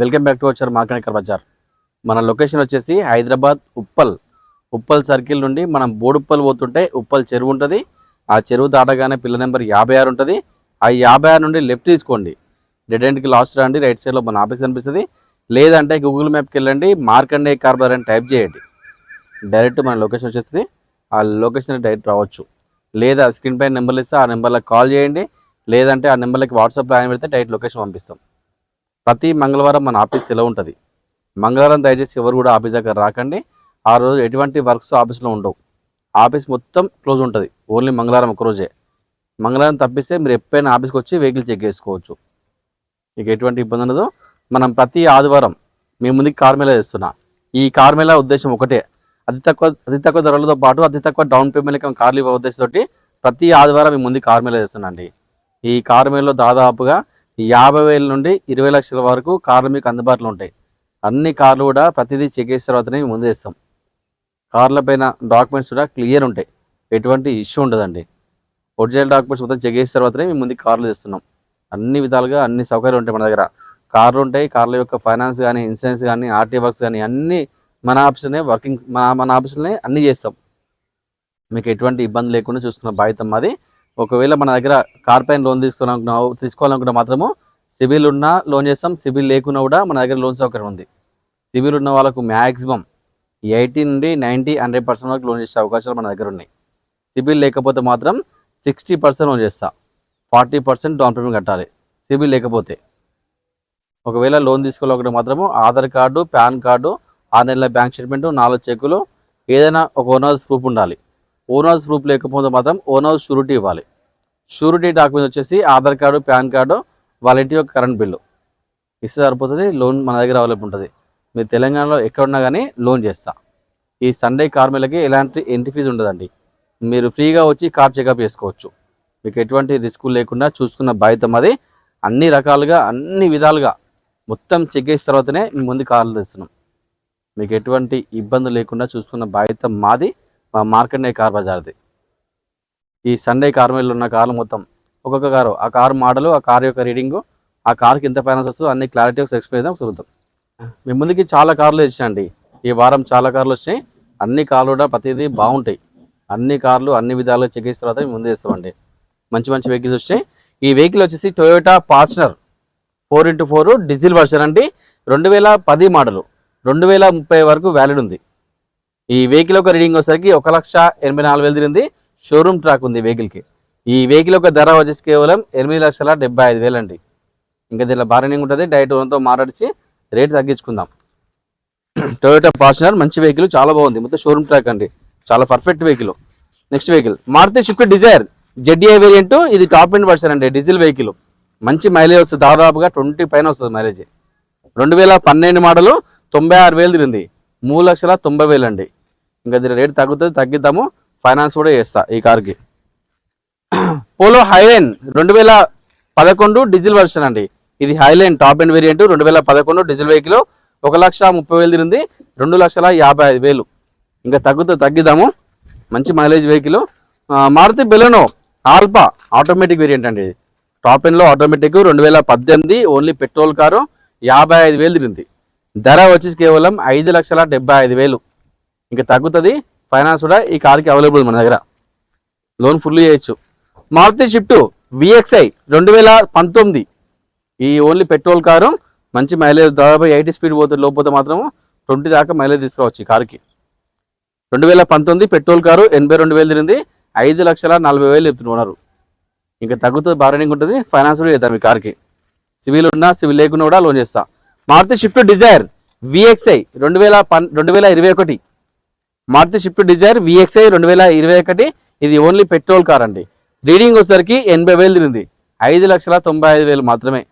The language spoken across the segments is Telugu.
వెల్కమ్ బ్యాక్ టు వచ్చారు మార్కెట్ బజార్. మన లొకేషన్ వచ్చేసి హైదరాబాద్ ఉప్పల్. ఉప్పల్ సర్కిల్ నుండి మనం బోడుప్పల్ పోతుంటే ఉప్పల్ చెరువు ఉంటుంది. ఆ చెరువు దాటగానే పిల్ల నెంబర్ యాభై ఆరు ఉంటుంది. ఆ యాభై ఆరు నుండి లెఫ్ట్ తీసుకోండి. డెడ్ ఎండ్కి లాస్ట్ రండి రైట్ సైడ్లో మన ఆఫీస్ అనిపిస్తుంది. లేదంటే గూగుల్ మ్యాప్కి వెళ్ళండి మార్కండే కార్బర్ అని టైప్ చేయండి. డైరెక్ట్ మన లొకేషన్ వచ్చేసింది ఆ లొకేషన్ డైరెక్ట్ రావచ్చు. లేదా స్క్రీన్ పైన నెంబర్లు ఇస్తే ఆ నెంబర్లకు కాల్ చేయండి. లేదంటే ఆ నెంబర్లకి వాట్సాప్ ఆయన పెడితే డైరెక్ట్ లొకేషన్ పంపిస్తాం. ప్రతి మంగళవారం మన ఆఫీస్ సెలవు ఉంటుంది. మంగళవారం దయచేసి ఎవరు కూడా ఆఫీస్ దగ్గర రాకండి. ఆ రోజు ఎటువంటి వర్క్స్ ఆఫీస్లో ఉండవు. ఆఫీస్ మొత్తం క్లోజ్ ఉంటుంది. ఓన్లీ మంగళవారం ఒకరోజే మంగళవారం తప్పిస్తే మీరు ఎప్పుడైనా ఆఫీస్కి వచ్చి వెహికల్ చెక్ చేసుకోవచ్చు. మీకు ఎటువంటి ఇబ్బంది ఉండదు. మనం ప్రతి ఆదివారం మీ ముందుకి కార్మేళా చేస్తున్నా. ఈ కార్మేళా ఉద్దేశం ఒకటే. అతి తక్కువ అతి తక్కువ ధరలతో పాటు అతి తక్కువ డౌన్ పేమెంట్ కార్లు ఇవ్వ ఉద్దేశంతో ప్రతి ఆదివారం మీ ముందు కార్మేళా చేస్తున్నా అండి. ఈ కార్మేళలో దాదాపుగా యాభై వేల నుండి ఇరవై లక్షల వరకు కార్లు మీకు అందుబాటులో ఉంటాయి. అన్ని కార్లు కూడా ప్రతిదీ చెక్ చేసిన తర్వాతనే మేము ముందు చేస్తాం. కార్ల పైన డాక్యుమెంట్స్ కూడా క్లియర్ ఉంటాయి. ఎటువంటి ఇష్యూ ఉండదండి. ఒరిజినల్ డాక్యుమెంట్స్ మొత్తం చెక్ చేసిన తర్వాతనే మేము ముందు కార్లు తెస్తున్నాం. అన్ని విధాలుగా అన్ని సౌకర్యాలు ఉంటాయి మన దగ్గర. కార్లు ఉంటాయి. కార్ల యొక్క ఫైనాన్స్ కానీ ఇన్సూరెన్స్ కానీ ఆర్టీ వర్క్స్ కానీ అన్ని మన ఆఫీస్లోనే వర్కింగ్ మన మన ఆఫీసులోనే అన్ని చేస్తాం. మీకు ఎటువంటి ఇబ్బంది లేకుండా చూసుకున్న బాధ్యత మాది. ఒకవేళ మన దగ్గర కార్ పైన లోన్ తీసుకున్నా తీసుకోవాలనుకుంటే మాత్రము సిబిల్ ఉన్నా లోన్ చేస్తాం సిబిల్ లేకున్నా కూడా మన దగ్గర లోన్ సౌకర్యం ఉంది. సిబిల్ ఉన్న వాళ్ళకు మ్యాక్సిమం ఎయిటీ నుండి నైంటీ హండ్రెడ్ పర్సెంట్ వరకు లోన్ చేసే అవకాశాలు మన దగ్గర ఉన్నాయి. సిబిల్ లేకపోతే మాత్రం సిక్స్టీ పర్సెంట్ లోన్ చేస్తా. ఫార్టీ పర్సెంట్ డౌన్ పేమెంట్ కట్టాలి. సిబిల్ లేకపోతే. ఒకవేళ లోన్ తీసుకోవాలంటే మాత్రము ఆధార్ కార్డు పాన్ కార్డు ఆరు నెలల బ్యాంక్ స్టేట్మెంట్ నాలుగు చెక్కులు ఏదైనా ఒక ఓనర్స్ ప్రూఫ్ ఉండాలి. ఓనర్స్ ప్రూఫ్ లేకపోతే మాత్రం ఓనర్స్ షూరిటీ ఇవ్వాలి. షూరిటీ డాక్యుమెంట్ వచ్చేసి ఆధార్ కార్డు పాన్ కార్డు వాళ్ళ ఇంటి యొక్క కరెంట్ బిల్లు. ఇస్తే సరిపోతుంది లోన్ మన దగ్గర అవైలబుల్ ఉంటుంది. మీరు తెలంగాణలో ఎక్కడున్నా కానీ లోన్ చేస్తా. ఈ సండే కార్మికులకి ఎలాంటి ఎంట్రీ ఫీజు ఉండదండి. మీరు ఫ్రీగా వచ్చి కార్ చెకప్ చేసుకోవచ్చు. మీకు ఎటువంటి రిస్క్ లేకుండా చూసుకున్న బాధ్యత మాది అన్ని రకాలుగా అన్ని విధాలుగా మొత్తం చెక్ చేసిన తర్వాతనే మీ ముందు కార్లు తెస్తున్నాం. మీకు ఎటువంటి ఇబ్బంది లేకుండా చూసుకున్న బాధ్యత మాది. మా మార్కెట్ కార్ బజార్ది. ఈ సండే కార్ మీద ఉన్న కార్లు మొత్తం ఒక్కొక్క కారు ఆ కారు మోడలు ఆ కార్ యొక్క రీడింగు ఆ కార్కి ఎంత ఫైనాన్స్ వస్తుందో అన్ని క్లారిటీ ఒకసారి ఎక్స్ప్లెయిన్ చేద్దాం చూద్దాం. మీ ముందుకి చాలా కార్లు తెచ్చినండి. ఈ వారం చాలా కార్లు వచ్చాయి. అన్ని కార్లు కూడా ప్రతిదీ బాగుంటాయి. అన్ని కార్లు అన్ని విధాలుగా చెక్ చేసిన తర్వాత మేము ముందు చేస్తామండి. మంచి మంచి వెహికల్స్ వచ్చాయి. ఈ వెహికల్ వచ్చేసి Toyota Fortuner four into four diesel version అండి. రెండు వేల పది మోడలు రెండు వేల ముప్పై వరకు వ్యాలిడ్ ఉంది. ఈ వెహికల్ యొక్క రీడింగ్ వచ్చేసరికి ఒక లక్ష ఎనభై నాలుగు వేలు తిరిగింది. షోరూమ్ ట్రాక్ ఉంది వెహికల్కి ఈ వెహికల్ యొక్క ధర వచ్చేసి కేవలం ఎనిమిది లక్షల డెబ్బై ఐదు వేలు అండి. ఇంకా దీనిలో బార్గెనింగ్ ఉంటుంది. డైరెక్ట్ ఓనర్తో మాట్లాడిచి రేట్ తగ్గించుకుందాం. టొయోటా పార్చనర్ మంచి వెహికల్ చాలా బాగుంది. మొత్తం షోరూమ్ ట్రాక్ అండి. చాలా perfect vehicle next vehicle Maruti Swift Dzire ZA variant ఇది టాప్ ఎండ్ వర్షన్ అండి. డీజిల్ వెహికల్ మంచి మైలేజ్ వస్తుంది. దాదాపుగా ట్వంటీ పైన వస్తుంది మైలేజ్ రెండు వేల పన్నెండు మోడలు తొంభై ఆరు వేలు తిరిగింది. మూడు లక్షల తొంభై వేలు అండి. ఇంకా దీని రేట్ తగ్గుతుంది తగ్గిద్దాము. ఫైనాన్స్ కూడా చేస్తా ఈ కార్కి పోలో హైలైన్ రెండు వేల పదకొండు డీజిల్ వర్షన్ అండి. ఇది హైలైన్ టాప్ అండ్ వేరియంట్ రెండు వేల పదకొండు డీజిల్ వెహికల్ ఒక లక్ష ముప్పై వేలు తిరిగింది రెండు లక్షల యాభై ఐదు వేలు. ఇంకా తగ్గుతూ తగ్గిద్దాము. మంచి mileage vehicle Maruti Baleno Alpha automatic variant అండి ఇది. టాప్ ఎండ్లో ఆటోమేటిక్ రెండు వేల పద్దెనిమిది ఓన్లీ పెట్రోల్ కారు యాభై ఐదు వేలు తిరిగింది. ధర వచ్చేసి కేవలం ఐదు లక్షల డెబ్బై ఐదు వేలు. ఇంకా తగ్గుతుంది. ఫైనాన్స్ కూడా ఈ కార్కి అవైలబుల్ మన దగ్గర. లోన్ ఫుల్ చేయొచ్చు. మారుతి షిఫ్ట్ విఎక్స్ఐ రెండు వేల పంతొమ్మిది. ఈ ఓన్లీ పెట్రోల్ కారు మంచి మైలేజ్ దాదాపు ఎయిటీ స్పీడ్ పోతే లోపోతే మాత్రం ట్వంటీ దాకా మైలేజ్ తీసుకురావచ్చు ఈ కార్కి. రెండు వేల పంతొమ్మిది పెట్రోల్ కారు ఎనభై రెండు వేలు తిరిగింది. ఐదు లక్షల నలభై వేలు చెప్తున్నారు ఇంకా తగ్గుతుంది బార్గెనింగ్ ఉంటుంది. ఫైనాన్స్ కూడా చేద్దాం ఈ కార్కి. సివిల్ ఉన్నా సివిల్ లేకున్నా కూడా లోన్ చేస్తాను మారుతి షిఫ్ట్ డిజైర్ విఎక్స్ఐ రెండు వేల పన్ రెండు వేల ఇరవై ఒకటి. మారుతి షిఫ్ట్ డిజైర్ విఎక్స్ఐ రెండు వేల ఇరవై ఒకటి. ఇది ఓన్లీ పెట్రోల్ కార్ అండి. రీడింగ్ వచ్చేసరికి ఎనభై వేలు తిరిగింది. ఐదు లక్షల తొంభై ఐదు వేలు మాత్రమే.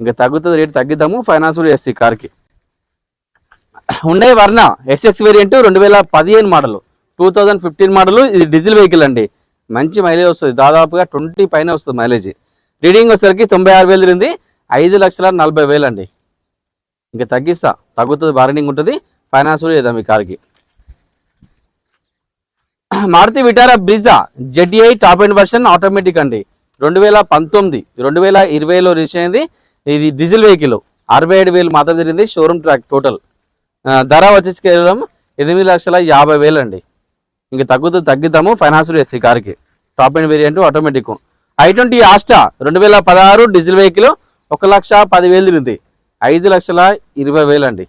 ఇంకా తగ్గుతుంది రేటు తగ్గిద్దాము. ఫైనాన్స్ కూడా చేస్తే ఈ కార్కి. ఉండే వర్ణ ఎస్ఎక్స్ వేరియంట్ రెండు వేల పదిహేను model. Two thousand fifteen model. ఇది డీజిల్ వెహికల్ అండి. మంచి మైలేజ్ వస్తుంది. దాదాపుగా ట్వంటీ పైన వస్తుంది మైలేజ్. రీడింగ్ వచ్చేసరికి తొంభై ఆరు వేలు తిరిగింది. ఐదు లక్షల నలభై వేలు అండి. ఇంకా తగ్గిస్తా. తగ్గుతుంది బార్గెనింగ్ ఉంటుంది. ఫైనాన్స్ కూడా చేద్దాం ఈ కార్కి. Maruti Vitara Brezza ZI top end version automatic అండి. రెండు వేల పంతొమ్మిది రెండు వేల ఇరవైలో రిజిస్టర్ అయింది. ఇది డీజిల్ వెహికల్ అరవై ఏడు వేలు మాత్రం జరిగింది. షోరూమ్ ట్రాక్ టోటల్ ధర వచ్చేసి కేవలం ఎనిమిది లక్షల యాభై వేలు అండి. ఇంక తగ్గుతూ తగ్గిద్దాము. ఫైనాన్స్ చేసి ఈ కార్కి. Top end variant automatic i twenty Asta రెండు వేల పదహారు డీజిల్ వెహికల్ ఒక లక్ష పదివేలు తిరిగింది. ఐదు లక్షల ఇరవై వేలు అండి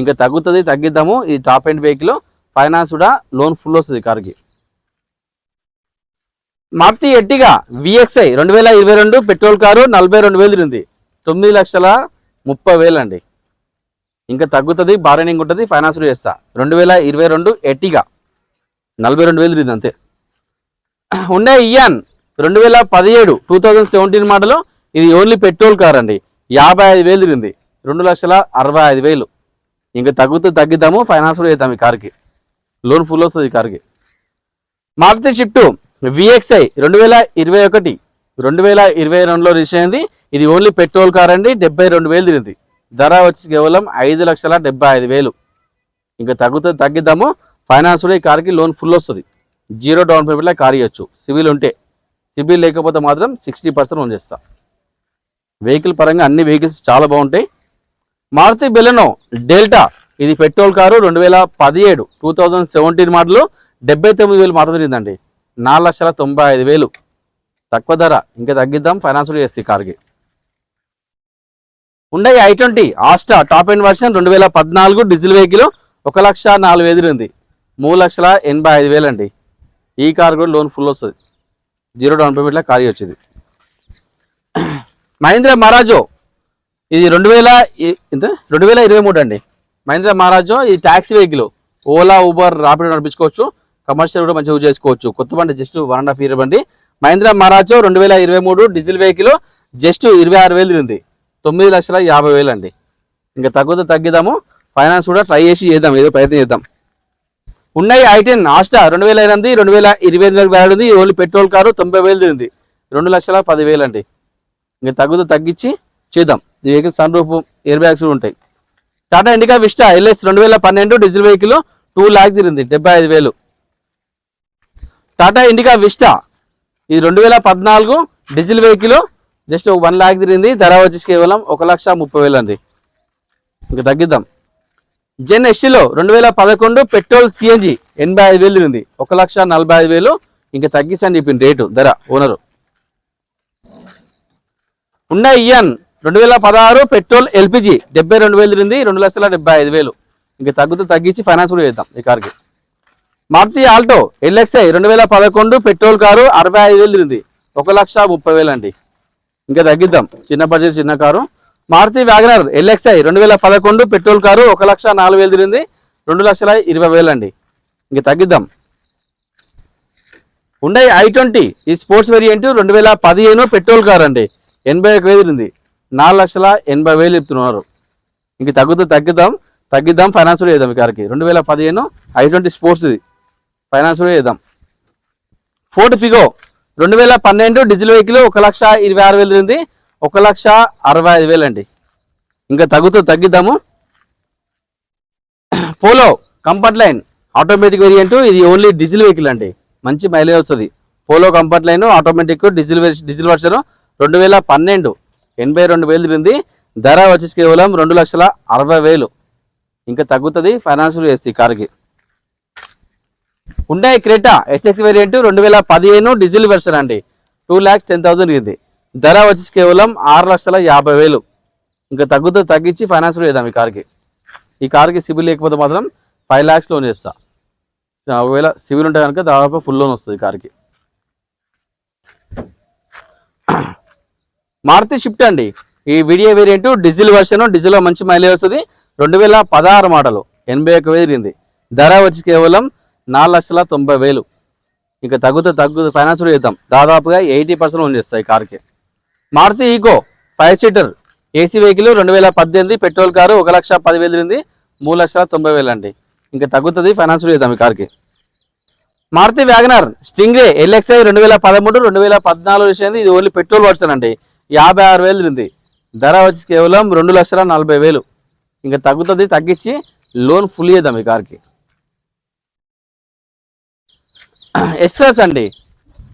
ఇంకా తగ్గుతుంది తగ్గిద్దాము. ఈ టాప్ అండ్ వెహికల్ ఫైనాన్స్ కూడా లోన్ ఫుల్ వస్తుంది కార్కి. మారుతి ఎట్టిగా విఎక్స్ఐ రెండు వేల ఇరవై రెండు పెట్రోల్ కారు నలభై రెండు వేలు ఉంది తొమ్మిది లక్షల ముప్పై వేలు అండి ఇంకా తగ్గుతుంది బార్గెనింగ్ ఉంటుంది ఫైనాన్స్ కూడా చేస్తా. రెండు వేల ఇరవై రెండు ఎట్టిగా నలభై రెండు వేలు అంతే. ఉండే ఇయాన్ రెండు వేల పదిహేడు టూ థౌజండ్ సెవెంటీన్ మోడల్ ఇది ఓన్లీ పెట్రోల్ కార్ అండి. యాభై ఐదు వేలు తిరిగింది. రెండు లక్షల అరవై ఐదు వేలు. ఇంకా తగ్గుతూ తగ్గిద్దాము ఫైనాన్స్ కూడా చేద్దాం ఈ కార్కి. లోన్ ఫుల్ వస్తుంది ఈ కార్కి. మారుతి షిఫ్ట్ విఎక్స్ఐ రెండు వేల ఇరవై ఒకటి రెండు వేల ఇరవై రెండులో రిజిస్టర్ అయింది. ఇది ఓన్లీ పెట్రోల్ కార్ అండి డెబ్బై రెండు వేలు తిరిగింది. ధర వచ్చి కేవలం ఐదు లక్షల డెబ్బై ఐదు వేలు. ఇంకా తగ్గుతూ తగ్గిద్దాము ఫైనాన్స్ కూడా ఈ కార్కి లోన్ ఫుల్ వస్తుంది. జీరో డౌన్ పేమెంట్లో కార్ ఇవ్వచ్చు సివిల్ ఉంటే. సిబిల్ లేకపోతే మాత్రం సిక్స్టీ పర్సెంట్ లోన్ వెహికల్ పరంగా అన్ని వెహికల్స్ చాలా బాగుంటాయి. మారుతి బెలెనో డెల్టా ఇది పెట్రోల్ కారు రెండు వేల పదిహేడు టూ థౌజండ్ సెవెంటీన్ మోడల్ డెబ్బై తొమ్మిది వేలు మాత్రం తిరిగిందండి. నాలుగు లక్షల తొంభై ఐదు వేలు. తక్కువ ధర ఇంకా తగ్గిద్దాం ఫైనాన్స్ కూడా చేస్తే కార్కి. ఉండే i twenty Asta top end version రెండు వేల పద్నాలుగు డీజిల్ వెహికల్ ఒక లక్ష నాలుగు వేలు ఉంది మూడు లక్షల ఎనభై ఐదు వేలు అండి ఈ కార్ కూడా లోన్ ఫుల్ వస్తుంది. జీరో డౌన్ పేమెంట్లో కార్ వచ్చింది. మహేంద్ర మహారాజో ఇది రెండు వేల ఎంత? రెండు వేల ఇరవై మూడు అండి. మహేంద్ర మహారాజో ఇది taxi vehicle Ola Uber Rapido నడిపించుకోవచ్చు commercial కూడా మంచిగా యూజ్ చేసుకోవచ్చు. కొత్త బండి just one and half year బండి. మహేంద్ర మహారాజో రెండు వేల ఇరవై మూడు డీజిల్ వెహికల్ జస్ట్ ఇరవై ఆరు వేలు ఉంది తొమ్మిది లక్షల యాభై వేలు అండి. ఇంకా తగ్గుతా తగ్గిద్దాము. ఫైనాన్స్ కూడా ట్రై చేసి చేద్దాం ఏదో ప్రయత్నం చేద్దాం. ఉన్నాయి ఐటెన్ ఆస్టా రెండు వేల ఎనిమిది రెండు వేల ఇరవై ఎనిమిది వ్యాలిడ్ ఉంది. ఓన్లీ పెట్రోల్ కారు తొంభై వేలు ఉంది రెండు లక్షల పదివేలు అండి. ఇంకా తగ్గుతూ తగ్గించి చేద్దాం. ఈ vehicle sun roof air bags ఉంటాయి. టాటా ఇండికా విస్టా ఎల్ఎస్ రెండు వేల పన్నెండు డీజిల్ వెహికల్ టూ ల్యాక్స్ ఇరింది డెబ్బై ఐదు వేలు. టాటా ఇండికా విస్టా ఇది రెండు వేల పద్నాలుగు diesel vehicle just one lakh తిరిగింది ధర వచ్చేసి కేవలం ఒక లక్ష ముప్పై వేలు అండి. ఇంకా తగ్గిద్దాం. జెన్ ఎస్టీలో రెండు వేల పదకొండు పెట్రోల్ సిఎన్జి ఎనభై ఐదు వేలు తిరిగింది ఒక లక్ష నలభై ఐదు వేలు. ఇంకా తగ్గిస్తాను చెప్పింది రేటు ధర ఓనరు. ఉన్న ఇయన్ రెండు వేల పదహారు పెట్రోల్ ఎల్పిజి డెబ్బై రెండు వేలు తిరిగింది రెండు లక్షల డెబ్బై ఐదు వేలు. ఇంకా తగ్గుతూ తగ్గించి ఫైనాన్స్ కూడా చేద్దాం ఈ కార్కి. మారుతి ఆల్టో ఎల్ఎక్స్ఐ రెండు వేల పదకొండు పెట్రోల్ కారు అరవై ఐదు వేలు తిరిగింది ఒక లక్ష ముప్పై వేలు అండి. ఇంకా తగ్గిద్దాం చిన్న బడ్జెట్ చిన్న కారు. మారుతి వ్యాగనర్ ఎల్ఎక్స్ఐ రెండు వేల పదకొండు పెట్రోల్ కారు ఒక లక్ష నాలుగు వేలు తిరిగింది రెండు లక్షల ఇరవై వేలు అండి. ఇంకా తగ్గిద్దాం. ఉండే ఐ ట్వంటీ ఈ స్పోర్ట్స్ వేరియంట్ రెండు వేల పదిహేను పెట్రోల్ కార్ అండి. ఎనభై ఒక వేలు ఉంది. నాలుగు లక్షల ఎనభై వేలు చెప్తున్నారు. ఇంక తగ్గుతూ తగ్గిద్దాం తగ్గిద్దాం ఫైనాన్స్ కూడా చేద్దాం ఈ రెండు వేల పదిహేను ఐ ట్వంటీ స్పోర్ట్స్ ఇది. ఫైనాన్స్ కూడా చేద్దాం. ఫోర్ట్ ఫిగో రెండు వేల పన్నెండు డీజిల్ వెహికల్ ఒక లక్ష ఇరవై ఆరు వేలు ఉంది. ఒక లక్ష అరవై ఐదు వేలు అండి. ఇంకా తగ్గుతూ తగ్గిద్దాము. Polo Comfortline automatic variant ఇది ఓన్లీ డీజిల్ వెహికల్ అండి. మంచి మైలేజ్ వస్తుంది. Polo Comfortline automatic diesel diesel version రెండు వేల పన్నెండు. ఎనభై రెండు వేలు తిరిగింది. ధర వచ్చేసి కేవలం రెండు లక్షల అరవై వేలు. ఇంకా తగ్గుతుంది ఫైనాన్షియల్ చేస్తే ఈ కార్కి. ఉండాయి క్రేటా ఎస్ఎక్స్ వేరియంట్ రెండు వేల పదిహేను డీజిల్ వెర్షన్ అండి. టూ ల్యాక్స్ టెన్ థౌసండ్ ఇది ధర వచ్చేసి కేవలం ఆరు లక్షల యాభై వేలు. ఇంకా తగ్గుతూ తగ్గించి ఫైనాన్స్ కూడా చేద్దాం ఈ కార్కి. ఈ కార్కి సిబిల్ లేకపోతే మాత్రం ఫైవ్ ల్యాక్స్ లోన్ చేస్తా. ఒకవేళ సివిల్ ఉంటే కనుక దాదాపు ఫుల్ లోన్ వస్తుంది కార్కి. మారుతి షిఫ్ట్ అండి. ఈ వీడియో వేరియంట్ డీజిల్ వర్షన్ డీజిల్లో మంచి మైలేజ్ వస్తుంది. రెండు వేల పదహారు మోడలు ఎనభై ఒక వేలు ధర వచ్చి కేవలం నాలుగు లక్షల తొంభై వేలు. ఇంకా తగ్గుతూ తగ్గు ఫైనాన్స్ కూడా చేద్దాం. దాదాపుగా ఎయిటీ పర్సెంట్ లోన్ చేస్తాయి కార్కి. Maruti Eeco five seater AC vehicle రెండు వేల పద్దెనిమిది పెట్రోల్ కారు ఒక లక్ష పదివేలు తిరిగింది మూడు లక్షల తొంభై వేలు అండి. ఇంకా తగ్గుతుంది ఫైనాన్స్ కూడా చేద్దాం ఈ కార్కి. మారుతి వ్యాగనర్ స్టింగ్రే ఎల్ఎక్స్ఐ రెండు వేల పదమూడు రెండు వేల పద్నాలుగు విషయం ఇది ఓన్లీ పెట్రోల్ వర్షన్ అండి. యాభై ఆరు వేలు ఉంది. ధర వచ్చి కేవలం రెండు లక్షల నలభై వేలు. ఇంకా తగ్గుతుంది తగ్గించి లోన్ ఫుల్ చేద్దాం ఈ కార్కి. ఎస్ఎస్ అండి.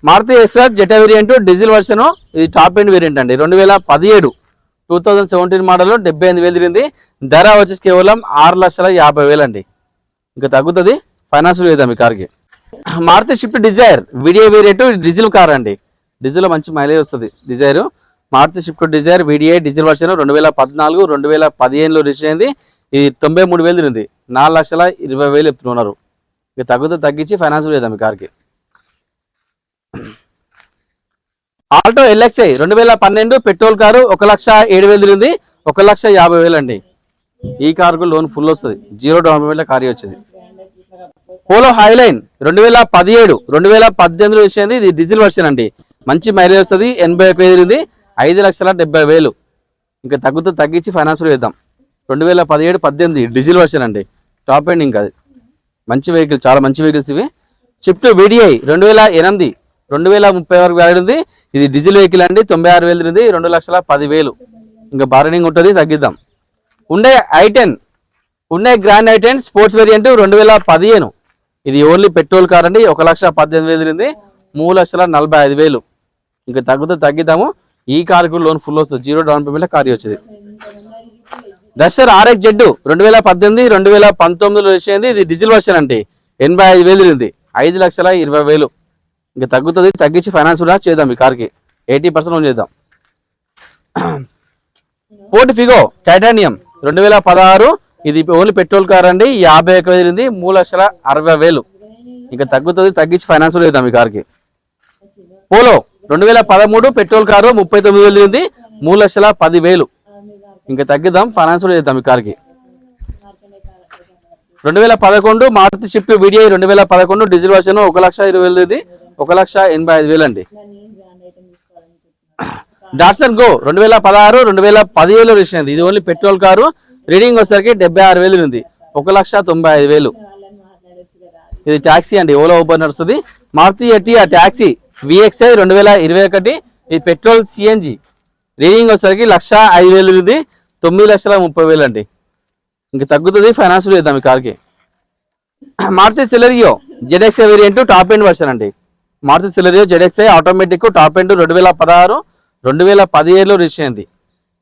Maruti SS Zeta variant diesel version ఇది టాప్ ఎండ్ వేరియంట్ అండి. రెండు వేల పదిహేడు టూ థౌజండ్ సెవెంటీన్ మోడల్ డెబ్బై ఎనిమిది వేలు తిరిగింది. ధర వచ్చేసి కేవలం ఆరు లక్షల యాభై వేలు అండి ఇంకా తగ్గుతుంది ఫైనాన్స్ లేదా మీ కార్కి. Maruti Swift Dzire VDI variant diesel car అండి. డీజిల్ మంచి మైలేజ్ వస్తుంది Dzire. Maruti Swift Dzire VDI diesel version రెండు వేల పద్నాలుగు రెండు వేల పదిహేనులో రిజిస్టర్ అయింది. ఇది తొంభై మూడు వేలు తిరిగింది. నాలుగు లక్షల ఇరవై వేలు చెప్తున్నారు ఇక తగ్గుతూ తగ్గించి ఫైనాన్స్ లేదా మీ కార్కి ఆల్టో ఎల్ఎక్స్ఐ రెండు వేల పన్నెండు పెట్రోల్ కారు ఒక లక్ష ఏడు వేలు తిరిగింది. ఒక లక్ష యాభై వేలు అండి. ఈ కారుకు లోన్ ఫుల్ వస్తుంది. జీరో డౌన్ వేల కారీ వచ్చింది. పోలో హైలైన్ రెండు వేల పదిహేడు రెండు వేల పద్దెనిమిదిలో వచ్చింది ఇది డీజిల్ వర్షన్ అండి. మంచి మైలేజ్ వస్తుంది. ఎనభై ఒక తిరిగింది. ఐదు లక్షల డెబ్బై వేలు. ఇంకా తగ్గుతూ తగ్గించి ఫైనాన్స్లో వేద్దాం రెండు వేల పదిహేడు పద్దెనిమిది డీజిల్ వర్షన్ అండి. టాప్ ఎండ్ ఇంకా అది. మంచి వెహికల్ చాలా మంచి వెహికల్స్ ఇవి. షిఫ్ట్ వీడిఐ రెండు వేల ఎనిమిది రెండు వేల ముప్పై వరకు వ్యాలిడ్ ఉంది. ఇది డీజిల్ వెహికల్ అండి తొంభై ఆరు వేలు ఉంది రెండు లక్షల పది వేలు ఇంకా బార్గెనింగ్ ఉంటుంది తగ్గిద్దాం. ఉండే ఐటెన్ ఉండే గ్రాండ్ ఐటెన్ స్పోర్ట్స్ వేరియంట్ రెండు వేల పదిహేను. ఇది ఓన్లీ పెట్రోల్ కార్ అండి ఒక లక్ష పద్దెనిమిది వేలు ఉంది మూడు లక్షల నలభై ఐదు వేలు. ఇంకా తగ్గుతూ తగ్గిద్దాము. ఈ కార్కు లోన్ ఫుల్ వస్తుంది. జీరో డౌన్ పేమెంట్ కార్ వచ్చింది. డస్టర్ ఆర్ఎక్స్ జెడ్ రెండు వేల పద్దెనిమిది రెండు వేల పంతొమ్మిదిలో వచ్చేది ఇది డీజిల్ వర్షన్ అండి. ఎనభై ఐదు వేలు ఉంది ఐదు లక్షల ఇరవై వేలు. ఇంకా తగ్గుతుంది. తగ్గించి ఫైనాన్స్ కూడా చేద్దాం ఈ కార్కి. ఎయిటీ పర్సెంట్ లోన్ చేద్దాం. పోర్ట్ ఫిగో టైటానియం రెండు వేల పదహారు. ఇది ఓన్లీ పెట్రోల్ కార్ అండి. యాభై ఒక వేలు ఉంది మూడు లక్షల అరవై వేలు. ఇంకా తగ్గుతుంది. తగ్గించి ఫైనాన్స్ కూడా చేద్దాం ఈ కార్కి. పోలో రెండు వేల పదమూడు పెట్రోల్ కారు ముప్పై తొమ్మిది వేలు ఉంది. మూడు లక్షల పది వేలు ఇంకా తగ్గిద్దాం ఫైనాన్స్ కూడా చేద్దాం ఈ కార్కి. రెండు వేల పదకొండు మారుతి షిఫ్ట్ వీడియో రెండు వేల పదకొండు డీజిల్ వర్షన్ ఒక లక్ష ఇరవై వేలు ఇది ఒక లక్ష ఎనభై ఐదు వేలు అండి డాట్సన్ గో రెండు వేల పదహారు రెండు వేల పదివేలు రిజిస్టర్ అయింది. ఇది ఓన్లీ పెట్రోల్ కారు. రీడింగ్ వచ్చేసరికి డెబ్బై ఆరు వేలు ఉంది. ఒక లక్ష తొంభై ఐదు వేలు. ఇది ట్యాక్సీ అండి. ఓలా ఊబర్ నడుస్తుంది. మారుతి ఎట్టి ఆ ట్యాక్సీ విఎక్స్ఐ రెండు వేల ఇరవై ఒకటి ఇది పెట్రోల్ సిఎన్జి రీడింగ్ వచ్చేసరికి లక్ష ఐదు వేలు ఉంది తొమ్మిది లక్షల ముప్పై వేలు అండి ఇంక తగ్గుతుంది ఫైనాన్స్ చేద్దాం ఈ కార్కి. Maruti Celerio ZXI variant top end version అండి. Maruti Celerio ZXI automatic top end రెండు వేల పదహారు రెండు వేల పదిహేడులో రిజిస్టర్ అయింది.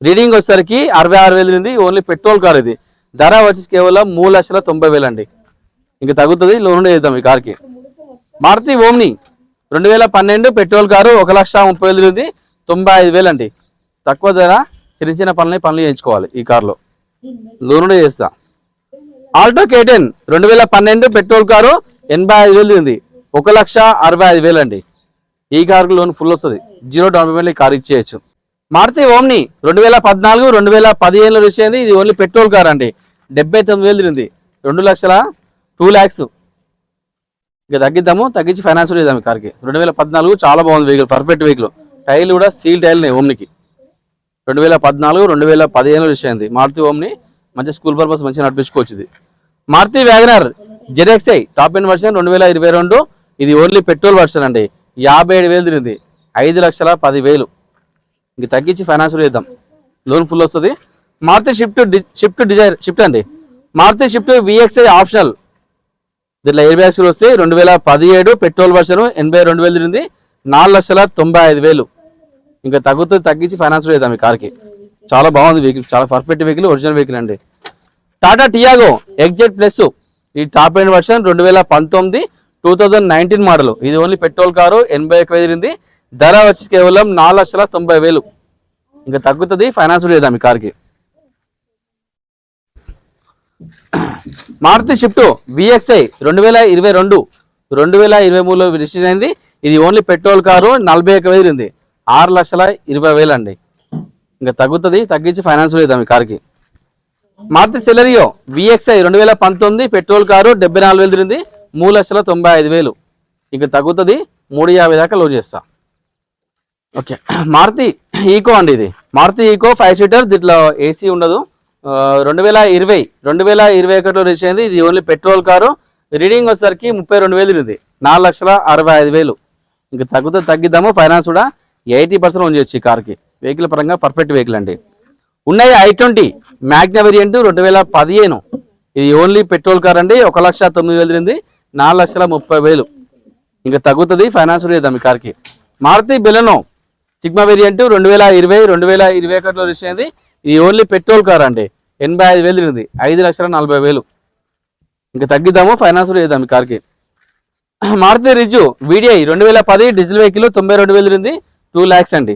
రీడింగ్ వచ్చేసరికి అరవై ఆరు వేలు ఉంది ఓన్లీ పెట్రోల్ కార్ ఇది. ధర వచ్చేసి కేవలం మూడు లక్షల తొంభై వేలు అండి ఇంక తగ్గుతుంది లోన్ చేద్దాం ఈ కార్కి. మారుతి ఓమ్ని రెండు వేల పన్నెండు పెట్రోల్ కారు ఒక లక్ష ముప్పై వేలు తొంభై ఐదు వేలు అండి. తక్కువ ధర చిన్న చిన్న పనులని పనులు చేయించుకోవాలి ఈ కార్లో. లోన్ కూడా చేస్తా. ఆల్టో కేటెన్ రెండు వేల పన్నెండు పెట్రోల్ కారు ఎనభై ఐదు వేలు ఉంది ఒక లక్ష అరవై ఐదు వేలు అండి. ఈ కారుకు లోన్ ఫుల్ వస్తుంది. జీరో డౌన్ పేమెంట్ ఈ కార్ ఇచ్చేయచ్చు. మారుతి ఓమ్ని రెండు వేల పద్నాలుగు రెండు వేల పదిహేనులో రిజిస్టర్ ఇది ఓన్లీ పెట్రోల్ కార్ అండి. డెబ్బై తొమ్మిది వేలు ఉంది రెండు లక్షల టూ ల్యాక్స్ ఇక తగ్గిద్దాము తగ్గించి ఫైనాన్స్ కూడా చేద్దాం కార్కి రెండు వేల పద్నాలుగు చాలా బాగుంది వెహికల్ పర్ఫెక్ట్ వెహికల్ టైర్లు కూడా సీల్ టైర్లు ఓమ్నికి. రెండు వేల పద్నాలుగు రెండు వేల పదిహేను రిజిస్టర్ అయింది. మారుతి ఓమ్ని మంచి స్కూల్ పర్పస్ మంచిగా నడిపించుకోవచ్చుది Maruti WagonR ZXI top end version రెండు వేల ఇరవై రెండు. ఇది ఓన్లీ పెట్రోల్ వర్షన్ అండి. యాభై ఏడు వేలు తిరిగింది. ఐదు లక్షల పది వేలు ఇంక తగ్గించి ఫైనాన్స్ చేద్దాం లోన్ ఫుల్ వస్తుంది. Maruti Swift Swift Dzire Swift అండి. మారుతి షిఫ్ట్ విఎక్స్ఐ ఆప్షనల్ దీంట్లో ఎయిర్ బ్యాగ్స్ వస్తే రెండు వేల పదిహేడు పెట్రోల్ వర్షన్ ఎనభై రెండు వేలు తిరిగింది నాలుగు లక్షల తొంభై ఐదు వేలు. ఇంకా తగ్గుతుంది తగ్గించి ఫైనాన్స్ చేద్దాం ఈ కార్కి చాలా బాగుంది వెహికల్ చాలా పర్ఫెక్ట్ వెహికల్ ఒరిజినల్ వెహికల్ అండి. టాటా టియాగో ఎగ్జెట్ ప్లస్ ఈ టాప్ ఎండ్ వర్షన్ రెండు వేల పంతొమ్మిది టూ థౌజండ్ నైన్టీన్ మోడల్ ఇది ఓన్లీ పెట్రోల్ కారు ఎనభై ఒక వెదిరింది ధర వచ్చి కేవలం నాలుగు లక్షల తొంభై వేలు. ఇంకా తగ్గుతుంది ఫైనాన్స్ చేద్దాం ఈ కార్కి మారుతి షిఫ్ట్ విఎక్స్ఐ రెండు వేల ఇరవై రెండు రెండు వేల ఇరవై మూడులో రిజిస్టర్ అయింది. ఇది ఓన్లీ పెట్రోల్ కారు నలభై ఒక వేలు ఉంది. ఆరు లక్షల ఇరవై వేలు అండి. ఇంకా తగ్గుతుంది తగ్గించి ఫైనాన్స్ చేద్దాం ఈ కార్కి. మారుతి సెలరియో విఎక్స్ఐ రెండు వేల పంతొమ్మిది పెట్రోల్ కారు డెబ్బై నాలుగు వేలు తిరిగింది. మూడు లక్షల తొంభై ఐదు వేలు. ఇంకా తగ్గుతుంది మూడు యాభై దాకా లోన్ చేస్తా. ఓకే. మారుతి ఈకో అండి ఇది. మారుతి ఈకో ఫైవ్ సీటర్ దీంట్లో ఏసీ ఉండదు. రెండు వేల ఇరవై రెండు వేల ఇరవై ఒకటిలో రిజిస్టర్ అయింది. ఇది ఓన్లీ పెట్రోల్ కారు. రీడింగ్ వచ్చేసరికి ముప్పై రెండు వేలు ఉంది. నాలుగు లక్షల అరవై ఐదు వేలు. ఇంకా తగ్గుతుంది తగ్గిద్దాము. ఫైనాన్స్ కూడా ఎయిటీ పర్సెంట్ ఓన్ చేయొచ్చు ఈ కార్కి. వెహికల్ పరంగా పర్ఫెక్ట్ వెహికల్ అండి. ఉన్నాయి ఐ ట్వంటీ మ్యాగ్నా వేరియంట్ రెండు వేల పదిహేను. ఇది ఓన్లీ పెట్రోల్ కార్ అండి. ఒక లక్ష తొమ్మిది వేలు తిరిగింది. నాలుగు లక్షల ముప్పై వేలు. ఇంకా తగ్గుతుంది. ఫైనాన్స్ చేద్దాం ఈ కార్కి. మారుతి బెలెనో సిగ్మా వేరియంట్ రెండు వేల ఇరవై రెండు వేల ఇరవై ఒకటిలో రిజిస్టర్ అయింది. ఇది ఓన్లీ పెట్రోల్ కార్ అండి. ఎనభై ఐదు వేలు తిరిగింది. ఐదు లక్షల నలభై వేలు. ఇంకా తగ్గిద్దాము ఫైనాన్స్ కూడా చేద్దాం ఈ కార్కి. మారుతి రిజు వీడిఐ రెండు వేల పది డీజిల్ వెహికల్ తొంభై రెండు వేలు తిరిగింది. టూ ల్యాక్స్ అండి.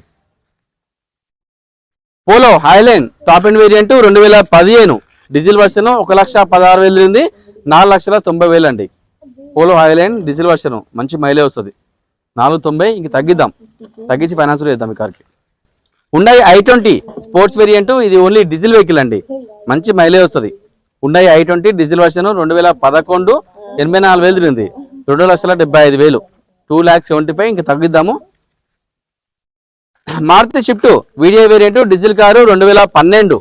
Polo Highline top end variant రెండు వేల పదిహేను. డీజిల్ వర్షన్ ఒక లక్ష పదహారు వేలు తిరిగింది. నాలుగు లక్షల తొంభై వేలు అండి. పోలో హైలైన్ డీజిల్ వర్షన్ మంచి మైలేజ్ వస్తుంది. నాలుగు తొంభై ఇంక తగ్గిద్దాం. తగ్గించి ఫైనాన్స్ కూడా చేద్దాం ఈ కార్కి. ఉండాయి ఐ ట్వంటీ స్పోర్ట్స్ వేరియంట్ ఇది ఓన్లీ డీజిల్ వెహికల్ అండి. మంచి మైలేజ్ వస్తుంది. ఉండాయి ఐ ట్వంటీ డీజిల్ వర్షన్ రెండు వేల పదకొండు ఎనభై నాలుగు వేలు తిరిగింది. రెండు లక్షల డెబ్బై ఐదు వేలు. టూ ల్యాక్స్ సెవెంటీ ఫైవ్ ఇంకా తగ్గిద్దాము. Maruti Swift VDI variant diesel car రెండు వేల పన్నెండు.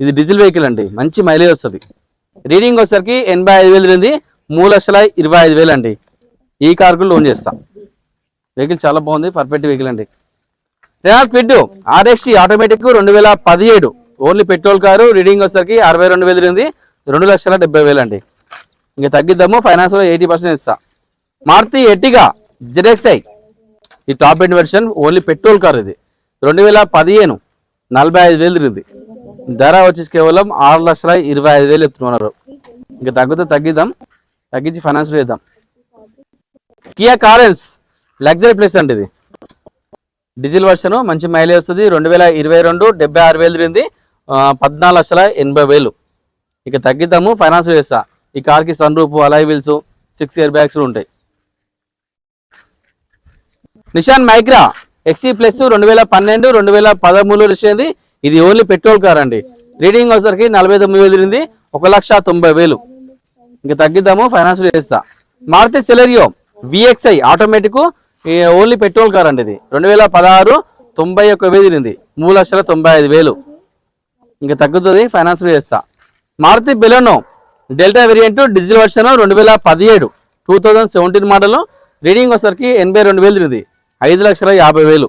ఇది డీజిల్ వెహికల్ అండి. మంచి మైలేజ్ వస్తుంది. రీడింగ్ వచ్చేసరికి ఎనభై ఐదు వేలు తిరిగింది. మూడు లక్షల ఇరవై ఐదు వేలు అండి. ఈ కార్కు లోన్ చేస్తాం. వెహికల్ చాలా బాగుంది. పర్ఫెక్ట్ వెహికల్ అండి. రెనాల్ట్ క్విడ్ ఆర్ఎక్స్టీ ఆటోమేటిక్ రెండు వేల పదిహేడు. ఓన్లీ పెట్రోల్ కారు రీడింగ్ వచ్చేసరికి అరవై రెండు వేలు ఉంది రెండు లక్షల డెబ్బై వేలు అండి. ఇంకా తగ్గిద్దాము ఫైనాన్స్ ఎయిటీ పర్సెంట్ ఇస్తా. మారుతి ఎట్టిగా జెడెక్స్ఐ ఈ top end version only petrol car ఇది. రెండు వేల పదిహేను నలభై ఐదు వేలు తిరిగింది. ధర వచ్చేసి కేవలం ఆరు లక్షల ఇరవై ఐదు వేలు చెప్తున్నారు. ఇంకా తగ్గితే తగ్గిద్దాం తగ్గించి ఫైనాన్స్ చేద్దాం. కియా కారెన్స్ లగ్జరీ ప్లేస్ అండి ఇది. డీజిల్ వర్షన్ మంచి మైలేజ్ వస్తుంది. రెండు వేల ఇరవై రెండు డెబ్బై ఆరు వేలు తిరిగింది. పద్నాలుగు లక్షల ఎనభై వేలు. ఇక తగ్గిద్దాము ఫైనాన్స్ చేస్తా ఈ కార్కి sun roof alloy wheels wheels six air bags ఉంటాయి. నిషాన్ మైక్రా ఎక్సీ ప్లస్ రెండు వేల పన్నెండు రెండు వేల పదమూడు రిషింది ఇది ఓన్లీ పెట్రోల్ కార్ అండి. రీడింగ్ వచ్చేసరికి నలభై తొమ్మిది వేలు తిరిగింది. ఒక లక్ష తొంభై వేలు. ఇంకా తగ్గిద్దాము ఫైనాన్స్ చేస్తా Maruti Celerio VXI automatic only petrol car అండి ఇది. రెండు వేల పదహారు తొంభై ఒక్క వేలు తిరిగింది. మూడు లక్షల తొంభై ఐదు వేలు. ఇంకా తగ్గుతుంది ఫైనాన్స్ చేస్తా. Maruti Baleno Delta variant diesel version రెండు వేల పదిహేడు two thousand seventeen model. Reading వచ్చేసరికి ఎనభై రెండు వేలు తిరిగింది. ఐదు లక్షల యాభై వేలు.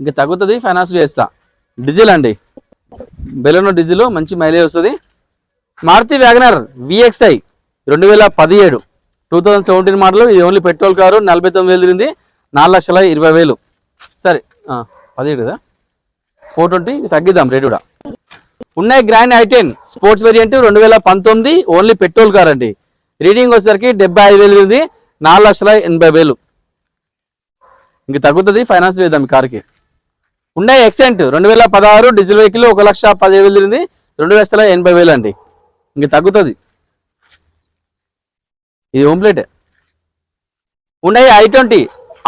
ఇంకా తగ్గుతుంది ఫైనాన్స్ చేస్తా. డీజిల్ అండి. బెలెనో డీజిల్ మంచి మైలేజ్ వస్తుంది. మారుతి వ్యాగనర్ విఎక్స్ఐ రెండు వేల పదిహేడు టూ థౌజండ్ సెవెంటీన్ మోడల్. ఇది ఓన్లీ పెట్రోల్ కారు నలభై తొమ్మిది వేలు తిరిగింది. నాలుగు లక్షల ఇరవై వేలు. సరే పదిహేడు కదా? ఫోర్ ట్వంటీ తగ్గిద్దాం రేటు కూడా. ఉన్నాయి గ్రాండ్ ఐటెన్ స్పోర్ట్స్ వేరియంట్ రెండు వేల పంతొమ్మిది ఓన్లీ పెట్రోల్ కార్ అండి. రీడింగ్ వచ్చేసరికి డెబ్బై ఐదు వేలు ఉంది నాలుగు లక్షల ఎనభై వేలు. ఇంక తగ్గుతుంది ఫైనాన్స్ వేద్దాం ఈ కార్కి ఉన్నాయి ఎక్సెంట్ రెండు వేల పదహారు డీజిల్ వెహికల్ ఒక లక్ష పదిహేను వేలు తిరిగింది రెండు లక్షల ఎనభై వేలు అండి. ఇంక తగ్గుతుంది. ఇది హోమ్ ప్లేట్ ఉన్నాయి i twenty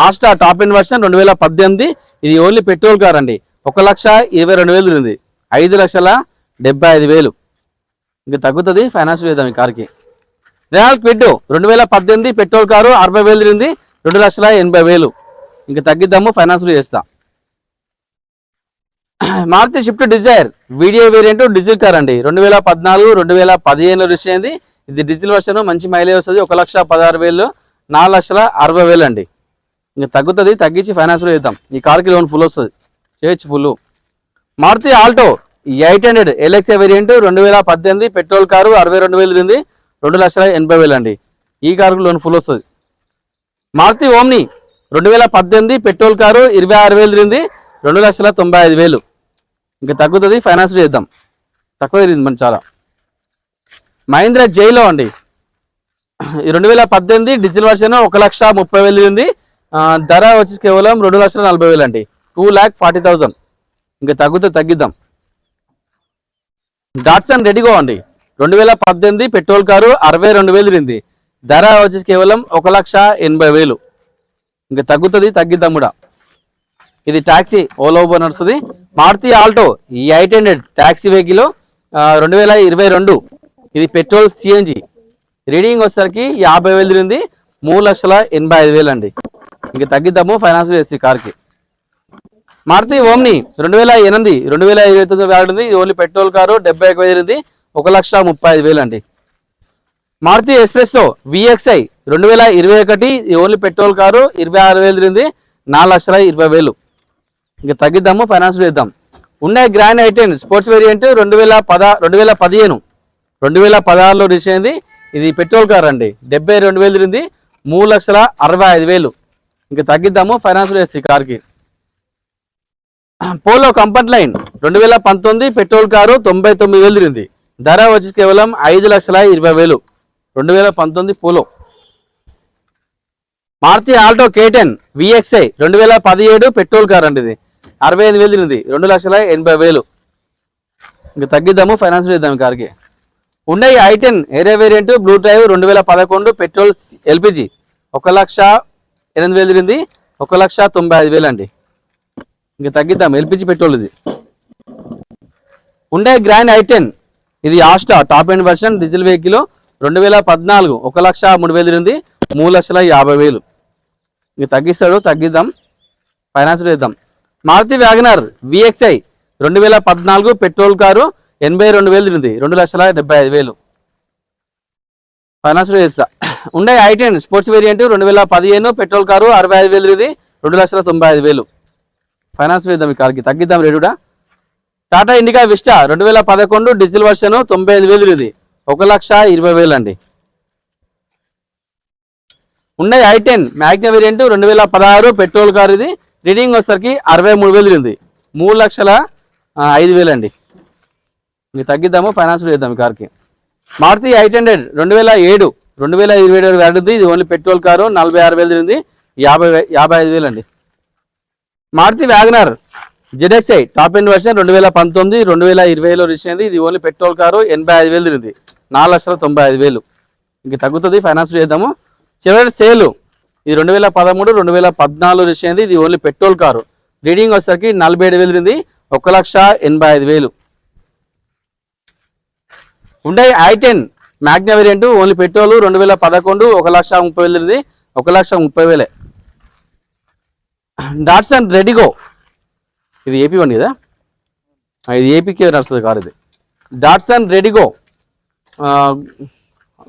Asta top end version రెండు వేల పద్దెనిమిది. ఇది ఓన్లీ పెట్రోల్ కార్ అండి. ఒక లక్ష ఇరవై రెండు వేలు ఉంది ఐదు లక్షల డెబ్బై ఐదు వేలు. ఇంక తగ్గుతుంది ఫైనాన్స్ చేద్దాం ఈ కార్కి. రెనాల్డ్ క్విడ్ రెండు వేల పద్దెనిమిది పెట్రోల్ కారు అరవై వేలు తిరిగింది. రెండు లక్షల ఎనభై వేలు. ఇంక తగ్గిద్దాము ఫైనాన్స్ చేస్తా. Maruti Swift Dzire VDI variant diesel car అండి. రెండు వేల పద్నాలుగు రెండు వేల పదిహేనులో రిజిస్టర్ అయింది. ఇది డీజిల్ వర్షన్ మంచి మైలేజ్ వస్తుంది. ఒక లక్ష పదహారు వేలు నాలుగు లక్షల అరవై వేలు అండి. ఇంకా తగ్గుతుంది తగ్గించి ఫైనాన్స్లో చేద్దాం. ఈ కార్కి లోన్ ఫుల్ వస్తుంది. చేయొచ్చు full Maruti Alto eight hundred LXI variant రెండు వేల పద్దెనిమిది పెట్రోల్ కారు అరవై రెండు వేలు తిరిగింది రెండు లక్షల ఎనభై వేలు అండి ఈ కారుకు లోన్ ఫుల్ వస్తుంది. మారుతి ఓమ్ని రెండు వేల పద్దెనిమిది పెట్రోల్ కారు ఇరవై ఆరు వేలు తిరిగింది రెండు లక్షల తొంభై ఐదు వేలు. ఇంకా తగ్గుతుంది ఫైనాన్స్ చేద్దాం. తక్కువ తిరిగింది మనం చాలా. మహీంద్రా జైలో అండి. ఈ రెండు వేల పద్దెనిమిది డీజిల్ వర్షన్ ఒక లక్ష ముప్పై వేలు తిరిగింది ధర వచ్చి కేవలం రెండు లక్షల నలభై వేలు అండి. టూ ల్యాక్ ఫార్టీ థౌజండ్ ఇంకా తగ్గితే తగ్గిద్దాం. డాట్సన్ రెడీగో అండి. రెండు వేల పద్దెనిమిది పెట్రోల్ కారు అరవై రెండు వేలు తిరిగింది. ధర వచ్చేసి కేవలం ఒక లక్ష ఎనభై వేలు. ఇంకా తగ్గుతుంది తగ్గిద్దాం కూడా. ఇది ట్యాక్సీ ఓలా ఊబర్ నడుస్తుంది మారుతి ఆల్టో ఈ ఎయిట్ హండ్రెడ్ ట్యాక్సీ వెహికల్ రెండు వేల ఇరవై రెండు. ఇది పెట్రోల్ సిఎన్జి రీడింగ్ వచ్చేసరికి యాభై వేలు తిరిగింది. మూడు లక్షల ఎనభై ఐదు వేలు అండి. ఇంక తగ్గిద్దాము ఫైనాన్స్ చేసి కార్కి. మారుతి ఓమ్ని రెండు వేల ఎనిమిది రెండు వేల ఇరవై తొమ్మిది వాడింది ఇది ఓన్లీ పెట్రోల్ కారు డెబ్బై ఒక ఎనిమిది ఒక లక్ష ముప్పై ఐదు వేలు అండి మారుతి ఎక్స్ప్రెస్సో విఎక్స్ఐ రెండు వేల ఇరవై ఒకటి ఇది ఓన్లీ పెట్రోల్ కారు ఇరవై ఆరు వేలు తిరిగింది నాలుగు లక్షల ఇరవై వేలు. ఇంకా తగ్గిద్దాము ఫైనాన్స్ చేద్దాం. ఉన్నాయి గ్రాండ్ ఐటెన్ స్పోర్ట్స్ వేరియంట్ రెండు వేల పద రెండు వేల పదిహేను రెండు వేల పదహారులో రిజిస్టర్ అయింది. ఇది పెట్రోల్ కార్ అండి డెబ్బై రెండు వేలు తిరిగింది మూడు లక్షల అరవై ఐదు వేలు. ఇంకా తగ్గిద్దాము ఫైనాన్స్ చేసి కార్కి. పోలో కంఫర్ట్ లైన్ రెండు వేల పంతొమ్మిది పెట్రోల్ కారు తొంభై తొమ్మిది వేలు తిరిగింది. ధర వచ్చి కేవలం ఐదు లక్షల ఇరవై వేలు రెండు వేల పంతొమ్మిది Polo. Maruti Alto K ten VXI రెండు వేల పదిహేడు పెట్రోల్ కార్ అండి ఇది. అరవై ఐదు వేలు తిరిగింది రెండు లక్షల ఎనభై వేలు. ఇంకా తగ్గిద్దాము ఫైనాన్స్ చేద్దాము కార్కి. ఉన్నాయి i ten Era variant blue drive రెండు వేల పదకొండు పెట్రోల్ ఎల్పిజి. ఒక లక్ష ఎనిమిది వేలు తిరిగింది. ఒక లక్ష తొంభై ఐదు వేలు అండి. ఇంకా తగ్గిద్దాం. ఎల్పిజి పెట్రోల్ ఇది ఉండే గ్రాండ్ ఐ టెన్. ఇది Asta top end version diesel vehicle రెండు వేల పద్నాలుగు. ఒక లక్ష మూడు వేలు తిరిగింది. మూడు లక్షల యాభై వేలు. ఇంక తగ్గిస్తాడు తగ్గిద్దాం. ఫైనాన్స్ చేద్దాం. మారుతి వ్యాగనర్ విఎక్స్ఐ రెండు వేల పద్నాలుగు పెట్రోల్ కారు ఎనభై రెండు వేలు తిరిగింది. రెండు లక్షల డెబ్బై ఐదు వేలు. ఫైనాన్స్ చేస్తా. ఉండే ఐ టెన్ స్పోర్ట్స్ వేరియంట్ రెండు వేల పదిహేను పెట్రోల్ కారు అరవై ఐదు వేలు ఇది రెండు లక్షల తొంభై ఐదు వేలు. ఫైనాన్స్ వేద్దాం ఈ కార్కి తగ్గిద్దాం రేటుడా టాటా ఇండికా విస్టా రెండు వేల పదకొండు డీజిల్ వర్షన్ తొంభై ఐదు వేలు ఇది ఒక లక్ష ఇరవై వేలు అండి. ఉన్నాయి ఐ టెన్ మ్యాగ్నా వేరియంట్ రెండు వేల పదహారు పెట్రోల్ కారు ఇది రీడింగ్ వచ్చేసరికి అరవై మూడు వేలు ఉంది మూడు లక్షల ఐదు వేలు అండి. ఇంక తగ్గిద్దాము ఫైనాన్స్ వేద్దాం ఈ కార్కి మారుతి ఎయిట్ హండ్రెడ్ రెండు వేల ఏడు రెండు వేల ఇరవై ఏడు వాడుతుంది ఇది ఓన్లీ పెట్రోల్ కారు నలభై ఆరు వేలు తిరిగింది. యాభై యాభై ఐదు వేలు అండి. Maruti WagonR ZXI top end version రెండు వేల పంతొమ్మిది రెండు వేల ఇరవైలో రిచ్ అయింది. ఇది ఓన్లీ పెట్రోల్ కారు ఎనభై ఐదు వేలు తిరిగింది. నాలుగు లక్షల తొంభై ఐదు వేలు. ఇంక తగ్గుతుంది ఫైనాన్స్ చేద్దాము. చివరి సేలు ఇది రెండు వేల పదమూడు రెండు వేల పద్నాలుగు రిచ్ అయింది. ఇది ఓన్లీ పెట్రోల్ కారు. రీడింగ్ వచ్చేసరికి నలభై ఏడు వేలు తిరిగింది. ఒక లక్ష ఎనభై ఐదు వేలు. ఉండే i ten Magna variant only petrol రెండు వేల పదకొండు ఒక లక్ష ముప్పై వేలది ఒక లక్ష ముప్పై వేలే. డాట్సన్ రెడిగో ఇది ఏపీ వన్ కదా? ఇది ఏపీకి నడుస్తుంది కార్ ఇది. డాట్సన్ రెడిగో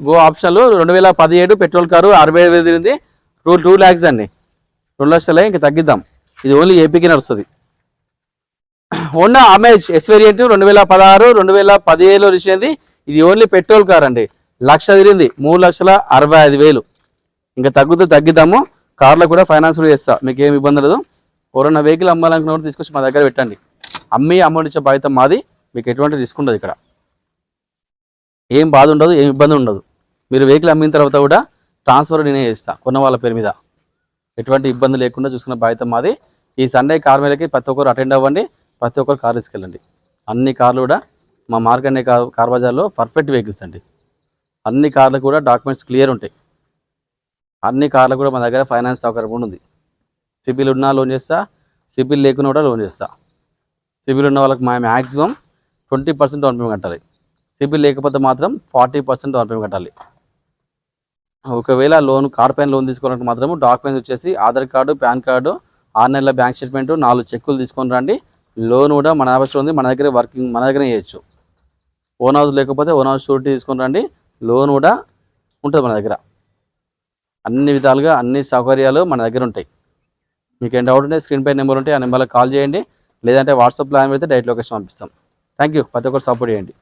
గో ఆప్షన్లు రెండు వేల పదిహేడు పెట్రోల్ కారు అరవై ఐదు వేలు తిరిగింది. టూ టూ ల్యాక్స్ అండి. రెండు లక్షలే ఇంకా తగ్గిద్దాం. ఇది ఓన్లీ ఏపీకి నడుస్తుంది. హోండా అమేజ్ ఎస్ వేరియంట్ రెండు వేల పదహారు రెండు వేల పదిహేడులో రిషింది ఇది ఓన్లీ పెట్రోల్ కార్ అండి. లక్ష తిరిగింది మూడు లక్షల అరవై ఐదు వేలు. ఇంకా తగ్గుతూ తగ్గిద్దాము. కార్లో కూడా ఫైనాన్స్ కూడా చేస్తా. మీకు ఏమి ఇబ్బంది లేదు. ఎవరన్నా వెహికల్ అమ్మాలనుకున్న కూడా తీసుకొచ్చి మా దగ్గర పెట్టండి. అమ్మి అమౌంట్ ఇచ్చే బాధ్యత మాది. మీకు ఎటువంటి రిస్క్ ఉండదు ఇక్కడ. ఏం బాధ ఉండదు ఏం ఇబ్బంది ఉండదు. మీరు వెహికల్ అమ్మిన తర్వాత కూడా ట్రాన్స్ఫర్ నేనే చేస్తా. కొన్న వాళ్ళ పేరు మీద. ఎటువంటి ఇబ్బంది లేకుండా చూసుకున్న బాధ్యత మాది. ఈ సండే కార్ మీదకి ప్రతి ఒక్కరు అటెండ్ అవ్వండి. ప్రతి ఒక్కరు కార్ తీసుకెళ్ళండి. అన్ని కార్లు కూడా మా మార్కండే కార్ కార్ బజార్లో పర్ఫెక్ట్ వెహికల్స్ అండి. అన్ని కార్లు కూడా డాక్యుమెంట్స్ క్లియర్ ఉంటాయి. అన్ని కార్లు కూడా మా దగ్గర ఫైనాన్స్ సౌకర్యం కూడా ఉంది. సిబిల్ ఉన్నా లోన్ చేస్తా సిబిల్ లేకున్నా కూడా లోన్ చేస్తా. సిబిల్ ఉన్న వాళ్ళకి మా maximum twenty percent down payment కట్టాలి. సిబిల్ లేకపోతే మాత్రం ఫార్టీ పర్సెంట్ డౌన్ పేమెంట్ కట్టాలి. ఒకవేళ లోన్ కార్ పైన లోన్ తీసుకోవాలంటే మాత్రం డాక్యుమెంట్స్ వచ్చేసి ఆధార్ కార్డు పాన్ కార్డు ఆరు నెలల బ్యాంక్ స్టేట్మెంట్ నాలుగు చెక్కులు తీసుకొని రండి. లోన్ కూడా మన అవసరం ఉంది. మన దగ్గర వర్కింగ్ మన దగ్గర చేయొచ్చు. ఓన్ హౌస్ లేకపోతే ఓన్ హౌస్ షూరిటీ తీసుకుని రండి. లోన్ కూడా ఉంటుంది మన దగ్గర. అన్ని విధాలుగా అన్ని సౌకర్యాలు మన దగ్గర ఉంటాయి. మీకు ఏం డౌట్ ఉంటే స్క్రీన్ పై నెంబర్ ఉంటే ఆ నెంబర్లో కాల్ చేయండి. లేదంటే వాట్సాప్లో ఆమె అయితే డైరెక్ట్ లొకేషన్ పంపిస్తాం. థ్యాంక్ యూ ప్రతి ఒక్కరు సపోర్ట్ చేయండి.